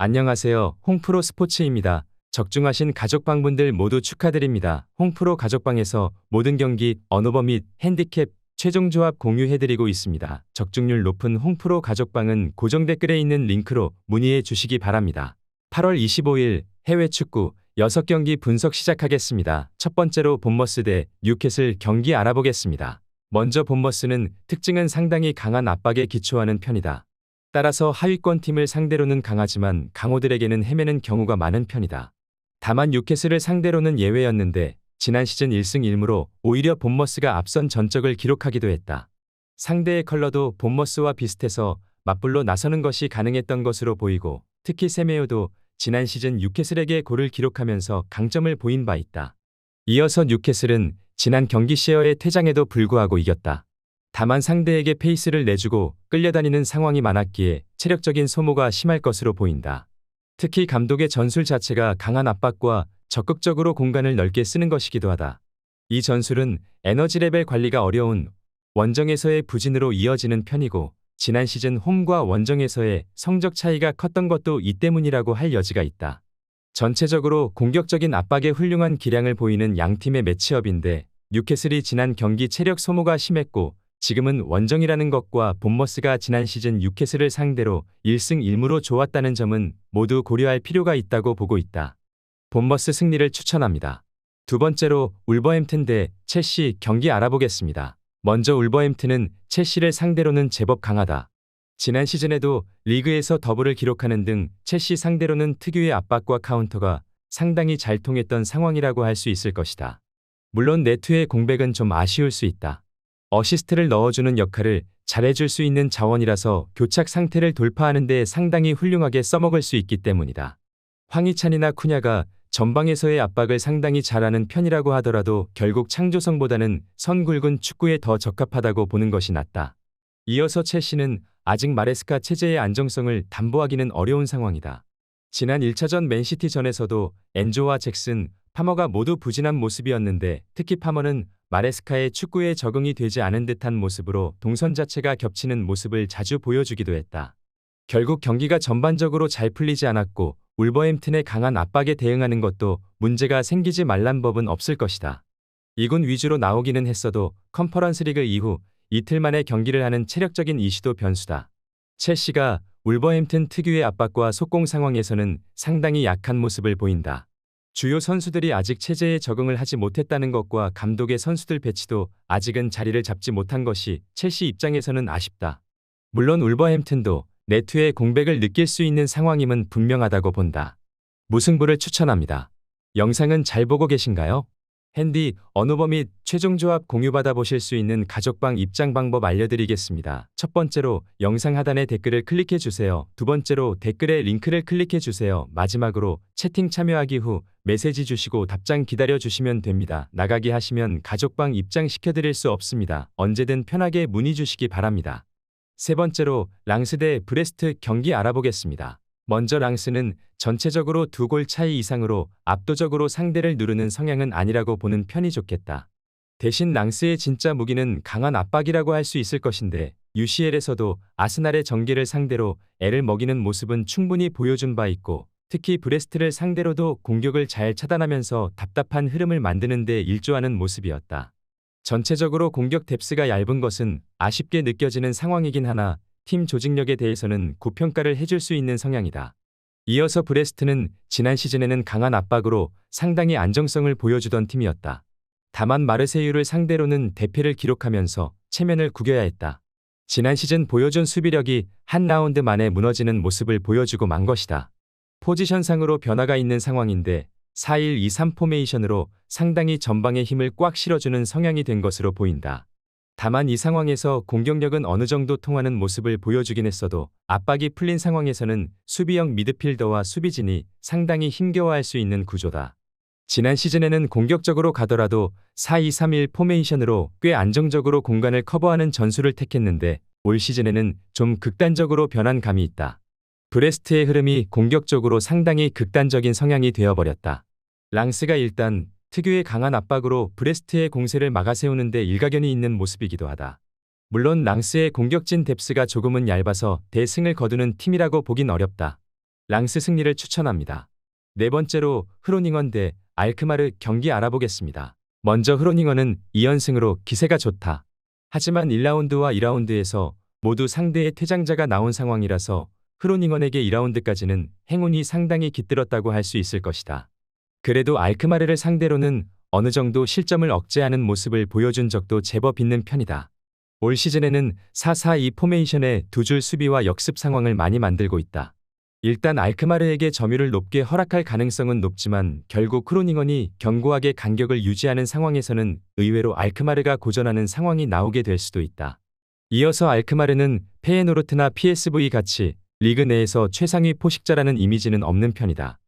안녕하세요. 홍프로 스포츠입니다. 적중하신 가족방분들 모두 축하드립니다. 홍프로 가족방에서 모든 경기, 언어버 및 핸디캡, 최종 조합 공유해드리고 있습니다. 적중률 높은 홍프로 가족방은 고정 댓글에 있는 링크로 문의해 주시기 바랍니다. 8월 25일 해외 축구 6경기 분석 시작하겠습니다. 첫 번째로 본머스 대 뉴캐슬 경기 알아보겠습니다. 먼저 본머스는 특징은 상당히 강한 압박에 기초하는 편이다. 따라서 하위권 팀을 상대로는 강하지만 강호들에게는 헤매는 경우가 많은 편이다. 다만 뉴캐슬을 상대로는 예외였는데 지난 시즌 1승 1무로 오히려 본머스가 앞선 전적을 기록하기도 했다. 상대의 컬러도 본머스와 비슷해서 맞불로 나서는 것이 가능했던 것으로 보이고 특히 세메오도 지난 시즌 뉴캐슬에게 골을 기록하면서 강점을 보인 바 있다. 이어서 뉴캐슬은 지난 경기 시어의 퇴장에도 불구하고 이겼다. 다만 상대에게 페이스를 내주고 끌려다니는 상황이 많았기에 체력적인 소모가 심할 것으로 보인다. 특히 감독의 전술 자체가 강한 압박과 적극적으로 공간을 넓게 쓰는 것이기도 하다. 이 전술은 에너지 레벨 관리가 어려운 원정에서의 부진으로 이어지는 편이고 지난 시즌 홈과 원정에서의 성적 차이가 컸던 것도 이 때문이라고 할 여지가 있다. 전체적으로 공격적인 압박에 훌륭한 기량을 보이는 양팀의 매치업인데 뉴캐슬이 지난 경기 체력 소모가 심했고 지금은 원정이라는 것과 본머스가 지난 시즌 뉴캐슬을 상대로 1승 1무로 좋았다는 점은 모두 고려할 필요가 있다고 보고 있다. 본머스 승리를 추천합니다. 두 번째로 울버햄튼 대 첼시 경기 알아보겠습니다. 먼저 울버햄튼은 첼시를 상대로는 제법 강하다. 지난 시즌에도 리그에서 더블을 기록하는 등 첼시 상대로는 특유의 압박과 카운터가 상당히 잘 통했던 상황이라고 할 수 있을 것이다. 물론 네트의 공백은 좀 아쉬울 수 있다. 어시스트를 넣어주는 역할을 잘해줄 수 있는 자원이라서 교착 상태를 돌파하는 데 상당히 훌륭하게 써먹을 수 있기 때문이다. 황희찬이나 쿠냐가 전방에서의 압박을 상당히 잘하는 편이라고 하더라도 결국 창조성보다는 선 굵은 축구에 더 적합하다고 보는 것이 낫다. 이어서 첼시는 아직 마레스카 체제의 안정성을 담보하기는 어려운 상황이다. 지난 1차전 맨시티전에서도 엔조와 잭슨, 파머가 모두 부진한 모습이었는데 특히 파머는 마레스카의 축구에 적응이 되지 않은 듯한 모습으로 동선 자체가 겹치는 모습을 자주 보여주기도 했다. 결국 경기가 전반적으로 잘 풀리지 않았고 울버햄튼의 강한 압박에 대응하는 것도 문제가 생기지 말란 법은 없을 것이다. 이군 위주로 나오기는 했어도 컨퍼런스 리그 이후 이틀 만에 경기를 하는 체력적인 이슈도 변수다. 첼시가 울버햄튼 특유의 압박과 속공 상황에서는 상당히 약한 모습을 보인다. 주요 선수들이 아직 체제에 적응을 하지 못했다는 것과 감독의 선수들 배치도 아직은 자리를 잡지 못한 것이 첼시 입장에서는 아쉽다. 물론 울버햄튼도 네트의 공백을 느낄 수 있는 상황임은 분명하다고 본다. 무승부를 추천합니다. 영상은 잘 보고 계신가요? 핸디, 언어버 및 최종 조합 공유받아 보실 수 있는 가족방 입장 방법 알려드리겠습니다. 첫 번째로 영상 하단에 댓글을 클릭해 주세요. 두 번째로 댓글에 링크를 클릭해 주세요. 마지막으로 채팅 참여하기 후 메시지 주시고 답장 기다려 주시면 됩니다. 나가기 하시면 가족방 입장 시켜드릴 수 없습니다. 언제든 편하게 문의 주시기 바랍니다. 세 번째로 랑스 대 브레스트 경기 알아보겠습니다. 먼저 랑스는 전체적으로 두 골 차이 이상으로 압도적으로 상대를 누르는 성향은 아니라고 보는 편이 좋겠다. 대신 랑스의 진짜 무기는 강한 압박이라고 할 수 있을 것인데 UCL에서도 아스날의 전개를 상대로 애를 먹이는 모습은 충분히 보여준 바 있고 특히 브레스트를 상대로도 공격을 잘 차단하면서 답답한 흐름을 만드는 데 일조하는 모습이었다. 전체적으로 공격 뎁스가 얇은 것은 아쉽게 느껴지는 상황이긴 하나 팀 조직력에 대해서는 고평가를 해줄 수 있는 성향이다. 이어서 브레스트는 지난 시즌에는 강한 압박으로 상당히 안정성을 보여주던 팀이었다. 다만 마르세유를 상대로는 대패를 기록하면서 체면을 구겨야 했다. 지난 시즌 보여준 수비력이 한 라운드 만에 무너지는 모습을 보여주고 만 것이다. 포지션상으로 변화가 있는 상황인데 4-1-2-3 포메이션으로 상당히 전방에 힘을 꽉 실어주는 성향이 된 것으로 보인다. 다만 이 상황에서 공격력은 어느 정도 통하는 모습을 보여주긴 했어도 압박이 풀린 상황에서는 수비형 미드필더와 수비진이 상당히 힘겨워할 수 있는 구조다. 지난 시즌에는 공격적으로 가더라도 4-2-3-1 포메이션으로 꽤 안정적으로 공간을 커버하는 전술을 택했는데 올 시즌에는 좀 극단적으로 변한 감이 있다. 브레스트의 흐름이 공격적으로 상당히 극단적인 성향이 되어버렸다. 랑스가 일단 특유의 강한 압박으로 브레스트의 공세를 막아세우는데 일가견이 있는 모습이기도 하다. 물론 랑스의 공격진 뎁스가 조금은 얇아서 대승을 거두는 팀이라고 보긴 어렵다. 랑스 승리를 추천합니다. 네 번째로 흐로닝원 대 알크마르 경기 알아보겠습니다. 먼저 흐로닝원은 2연승으로 기세가 좋다. 하지만 1라운드와 2라운드에서 모두 상대의 퇴장자가 나온 상황이라서 흐로닝원에게 2라운드까지는 행운이 상당히 깃들었다고 할 수 있을 것이다. 그래도 알크마르를 상대로는 어느 정도 실점을 억제하는 모습을 보여준 적도 제법 있는 편이다. 올 시즌에는 4-4-2 포메이션의 두 줄 수비와 역습 상황을 많이 만들고 있다. 일단 알크마르에게 점유를 높게 허락할 가능성은 높지만 결국 크로닝원이 견고하게 간격을 유지하는 상황에서는 의외로 알크마르가 고전하는 상황이 나오게 될 수도 있다. 이어서 알크마르는 페에노르트나 PSV 같이 리그 내에서 최상위 포식자라는 이미지는 없는 편이다.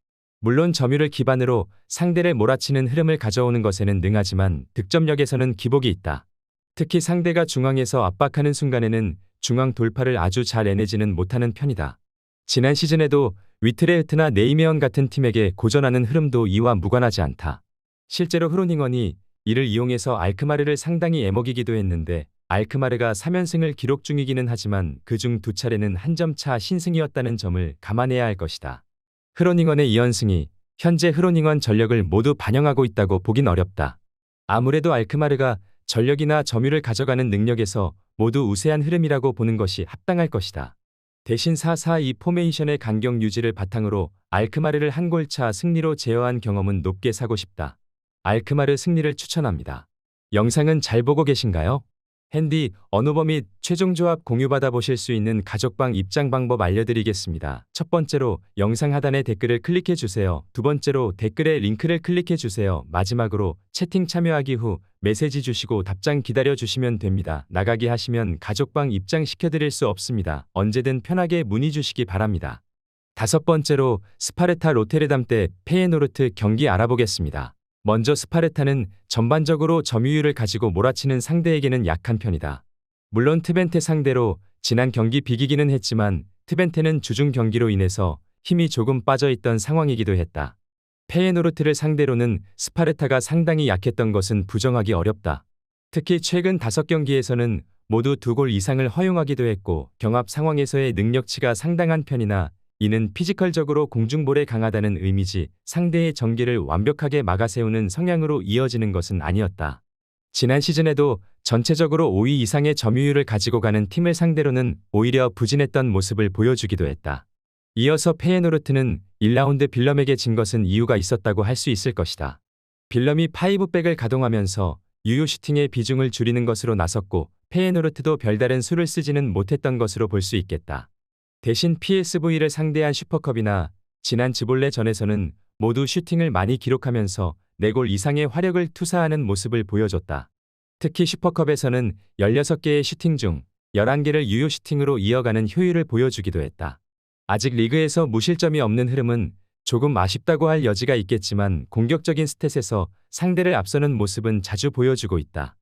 물론 점유를 기반으로 상대를 몰아치는 흐름을 가져오는 것에는 능하지만 득점력에서는 기복이 있다. 특히 상대가 중앙에서 압박하는 순간에는 중앙 돌파를 아주 잘 해내지는 못하는 편이다. 지난 시즌에도 위트레흐트나 네이메언 같은 팀에게 고전하는 흐름도 이와 무관하지 않다. 실제로 흐로닝원이 이를 이용해서 알크마르를 상당히 애먹이기도 했는데 알크마르가 3연승을 기록 중이기는 하지만 그중 두 차례는 한 점 차 신승이었다는 점을 감안해야 할 것이다. 흐로닝원의 2연승이 현재 흐로닝원 전력을 모두 반영하고 있다고 보긴 어렵다. 아무래도 알크마르가 전력이나 점유를 가져가는 능력에서 모두 우세한 흐름이라고 보는 것이 합당할 것이다. 대신 4-4-2 포메이션의 간격 유지를 바탕으로 알크마르를 한 골차 승리로 제어한 경험은 높게 사고 싶다. 알크마르 승리를 추천합니다. 영상은 잘 보고 계신가요? 핸디, 언어버 및 최종 조합 공유받아 보실 수 있는 가족방 입장 방법 알려드리겠습니다. 첫 번째로 영상 하단에 댓글을 클릭해 주세요. 두 번째로 댓글에 링크를 클릭해 주세요. 마지막으로 채팅 참여하기 후 메시지 주시고 답장 기다려 주시면 됩니다. 나가기 하시면 가족방 입장 시켜드릴 수 없습니다. 언제든 편하게 문의 주시기 바랍니다. 다섯 번째로 스파르타 로테르담 때 페에노르트 경기 알아보겠습니다. 먼저 스파르타는 전반적으로 점유율을 가지고 몰아치는 상대에게는 약한 편이다. 물론 트벤테 상대로 지난 경기 비기기는 했지만 트벤테는 주중 경기로 인해서 힘이 조금 빠져있던 상황이기도 했다. 페에노르트를 상대로는 스파르타가 상당히 약했던 것은 부정하기 어렵다. 특히 최근 5경기에서는 모두 두 골 이상을 허용하기도 했고 경합 상황에서의 능력치가 상당한 편이나 이는 피지컬적으로 공중볼에 강하다는 의미지 상대의 전개를 완벽하게 막아세우는 성향으로 이어지는 것은 아니었다. 지난 시즌에도 전체적으로 5위 이상의 점유율을 가지고 가는 팀을 상대로는 오히려 부진했던 모습을 보여주기도 했다. 이어서 페에노르트는 1라운드 빌럼에게 진 것은 이유가 있었다고 할 수 있을 것이다. 빌럼이 파이브백을 가동하면서 유효 슈팅의 비중을 줄이는 것으로 나섰고 페에노르트도 별다른 수를 쓰지는 못했던 것으로 볼 수 있겠다. 대신 PSV를 상대한 슈퍼컵이나 지난 지볼레 전에서는 모두 슈팅을 많이 기록하면서 4골 이상의 화력을 투사하는 모습을 보여줬다. 특히 슈퍼컵에서는 16개의 슈팅 중 11개를 유효 슈팅으로 이어가는 효율을 보여주기도 했다. 아직 리그에서 무실점이 없는 흐름은 조금 아쉽다고 할 여지가 있겠지만 공격적인 스탯에서 상대를 앞서는 모습은 자주 보여주고 있다.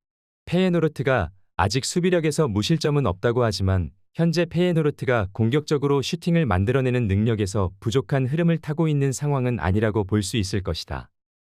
페에노르트가 아직 수비력에서 무실점은 없다고 하지만 현재 페에노르트가 공격적으로 슈팅을 만들어내는 능력에서 부족한 흐름을 타고 있는 상황은 아니라고 볼 수 있을 것이다.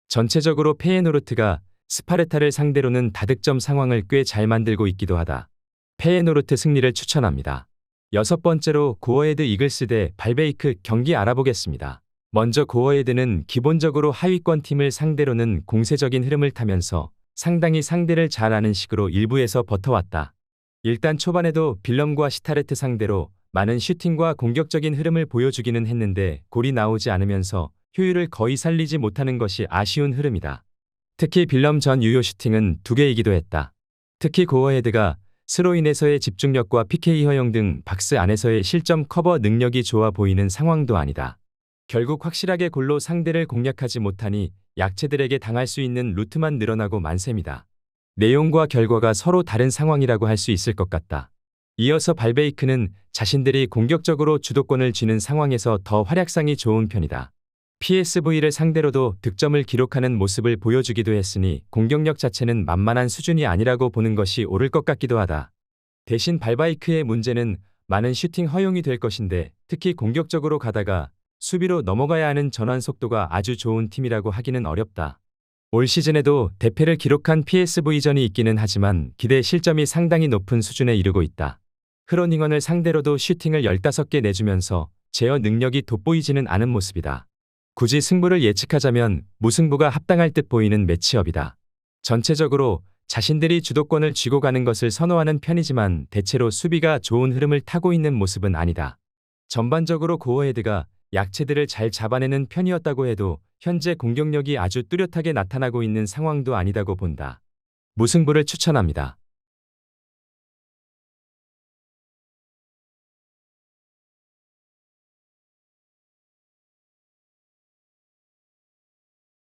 전체적으로 페에노르트가 스파르타를 상대로는 다득점 상황을 꽤 잘 만들고 있기도 하다. 페에노르트 승리를 추천합니다. 여섯 번째로 고어헤드 이글스 대 발베이크 경기 알아보겠습니다. 먼저 고어헤드는 기본적으로 하위권 팀을 상대로는 공세적인 흐름을 타면서 상당히 상대를 잘 아는 식으로 일부에서 버텨왔다. 일단 초반에도 빌럼과 시타레트 상대로 많은 슈팅과 공격적인 흐름을 보여주기는 했는데 골이 나오지 않으면서 효율을 거의 살리지 못하는 것이 아쉬운 흐름이다. 특히 빌럼 전 유효 슈팅은 두 개이기도 했다. 특히 고어헤드가 스로 인에서의 집중력과 PK 허용 등 박스 안에서의 실점 커버 능력이 좋아 보이는 상황도 아니다. 결국 확실하게 골로 상대를 공략하지 못하니 약체들에게 당할 수 있는 루트만 늘어나고 만셈이다. 내용과 결과가 서로 다른 상황이라고 할 수 있을 것 같다. 이어서 발베이크는 자신들이 공격적으로 주도권을 쥐는 상황에서 더 활약상이 좋은 편이다. PSV를 상대로도 득점을 기록하는 모습을 보여주기도 했으니 공격력 자체는 만만한 수준이 아니라고 보는 것이 옳을 것 같기도 하다. 대신 발바이크의 문제는 많은 슈팅 허용이 될 것인데 특히 공격적으로 가다가 수비로 넘어가야 하는 전환 속도가 아주 좋은 팀이라고 하기는 어렵다. 올 시즌에도 대패를 기록한 PSV전이 있기는 하지만 기대 실점이 상당히 높은 수준에 이르고 있다. 흐로닝원을 상대로도 슈팅을 15개 내주면서 제어 능력이 돋보이지는 않은 모습이다. 굳이 승부를 예측하자면 무승부가 합당할 듯 보이는 매치업이다. 전체적으로 자신들이 주도권을 쥐고 가는 것을 선호하는 편이지만 대체로 수비가 좋은 흐름을 타고 있는 모습은 아니다. 전반적으로 고어헤드가 약체들을 잘 잡아내는 편이었다고 해도 현재 공격력이 아주 뚜렷하게 나타나고 있는 상황도 아니다고 본다. 무승부를 추천합니다.